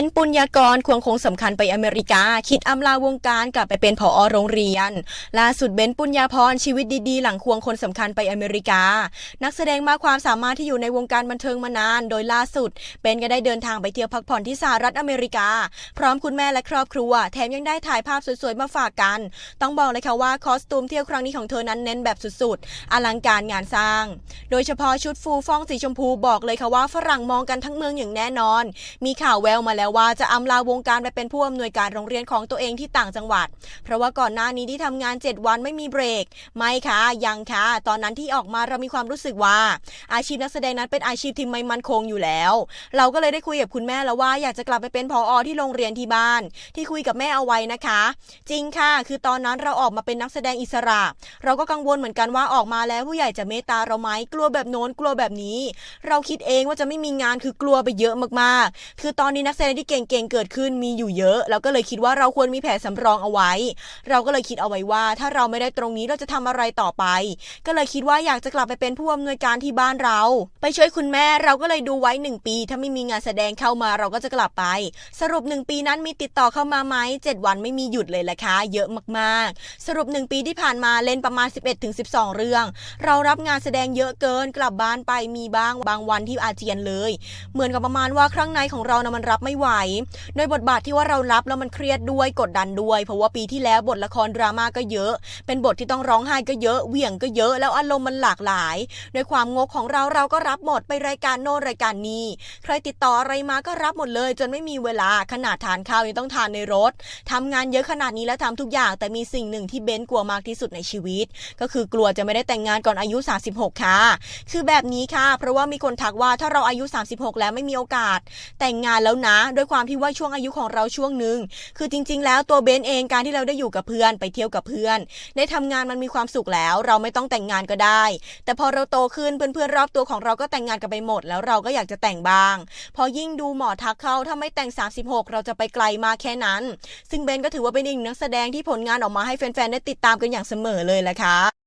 นปุญญากรควงคงสำคัญไปอเมริกา คิดอำลาวงการกลับไปเป็นผอโรงเรียน ล่าสุดเบนปุญญาพรชีวิตดีๆ หลังควงคนสำคัญไปอเมริกา นักแสดงมากความสามารถที่อยู่ในวงการบันเทิงมานาน โดยล่าสุดเบนก็ได้เดินทางไปเที่ยวพักผ่อนที่สหรัฐอเมริกา พร้อมคุณแม่และครอบครัว แถมยังได้ถ่ายภาพสวยๆมาฝากกัน ต้องบอกเลยค่ะว่าคอสตูมเที่ยวครั้งนี้ของเธอนั้นเน้นแบบสุดๆอลังการงานสร้าง โดยเฉพาะชุดฟูฟ่องสีชมพูบอกเลยค่ะว่าฝรั่งมองกันทั้งเมืองอย่างแน่นอน มีข่าวแววมาแล้วว่าจะอำลาวงการไปเป็นผู้อำนวยการโรงเรียนของตัวเองที่ต่างจังหวัด เพราะว่าก่อนหน้านี้ที่ทำงาน 7 วันไม่มีเบรก ไม่ค่ะยังค่ะตอนนั้นที่ออกมาเรามีความรู้สึกว่า อาชีพนักแสดงนั้นเป็นอาชีพที่ไม่มั่นคงอยู่แล้ว เราก็เลยได้คุยกับคุณแม่แล้วว่าอยากจะกลับไปเป็นผออที่โรงเรียนที่บ้าน ที่คุยกับแม่เอาไว้นะคะ จริงค่ะ คือตอนนั้นเราออกมาเป็นนักแสดงอิสระ เราก็กังวลเหมือนกันว่าออกมาแล้วผู้ใหญ่จะเมตตาเราไหมกลัวแบบโน้นกลัวแบบนี้ เราคิดเองว่าจะไม่มีงานคือกลัวไปเยอะมากๆ คือตอนนี้นักแสดงที่เก่งๆเกิดขึ้นมีอยู่เยอะ เราก็เลยคิดว่าเราควรมีแผนสำรองเอาไว้ เราก็เลยคิดเอาไว้ว่า ถ้าเราไม่ได้ตรงนี้เราจะทำอะไรต่อไป ก็เลยคิดว่าอยากจะกลับไปเป็นผู้อำนวยการที่บ้านเรา ไปช่วยคุณแม่เราก็เลยดูไว้หนึ่งปี ถ้าไม่มีงานแสดงเข้ามาเราก็จะกลับไป สรุปหนึ่งปีนั้นมีติดต่อเข้ามาไหมเจ็ดวันไม่มีหยุดเลยแหละค่ะเยอะมากๆ สรุปหนึ่งปีที่ผ่านมาเล่นประมาณ 11ถึง12 เรื่อง เรารับงานแสดงเยอะเกินกลับบ้านไปมีบ้างบางวันที่อาเจียนเลย เหมือนกับประมาณว่าครั้งในของเรานะมันรับไม่ไหว โดยบทบาทที่ว่าเรารับแล้วมันเครียดด้วยกดดันด้วย เพราะว่าปีที่แล้วบทละครดราม่าก็เยอะ เป็นบทที่ต้องร้องไห้ก็เยอะเหวี่ยงก็เยอะ แล้วอารมณ์มันหลากหลาย ด้วยความงกของเราเราก็รับหมดไปรายการโน่นรายการนี้ ใครติดต่ออะไรมาก็รับหมดเลย จนไม่มีเวลาขนาดทานข้าวยังต้องทานในรถทำงานเยอะขนาดนี้แล้วทำทุกอย่าง แต่มีสิ่งหนึ่งที่เบนกลัวมากที่สุดในชีวิต ก็คือกลัวจะไม่ได้แต่งงานก่อนอายุ 36 ค่ะ คือแบบนี้ค่ะ เพราะว่ามีคนทักว่าถ้าเราอายุ 36 แล้วไม่มีโอกาส แต่งงานแล้วนะด้วยความที่ว่าช่วงอายุของเราช่วงหนึ่งคือจริง ๆ แล้วตัวเบนเองการที่เราได้อยู่กับเพื่อนไปเที่ยวกับเพื่อน ได้ทำงานมันมีความสุขแล้ว เราไม่ต้องแต่งงานก็ได้ แต่พอเราโตขึ้นเพื่อนๆรอบตัวของเราก็แต่งงานกันไปหมด แล้วเราก็อยากจะแต่งบ้าง พอยิ่งดูหมอทักเข้าถ้าไม่แต่ง 36 เราจะไปไกลมากแค่นั้น ซึ่งเบนก็ถือว่าเป็นอีกหนึ่งนักแสดงที่ผลงานออกมาให้แฟนๆได้ติดตามกันอย่างเสมอเลยแหละค่ะ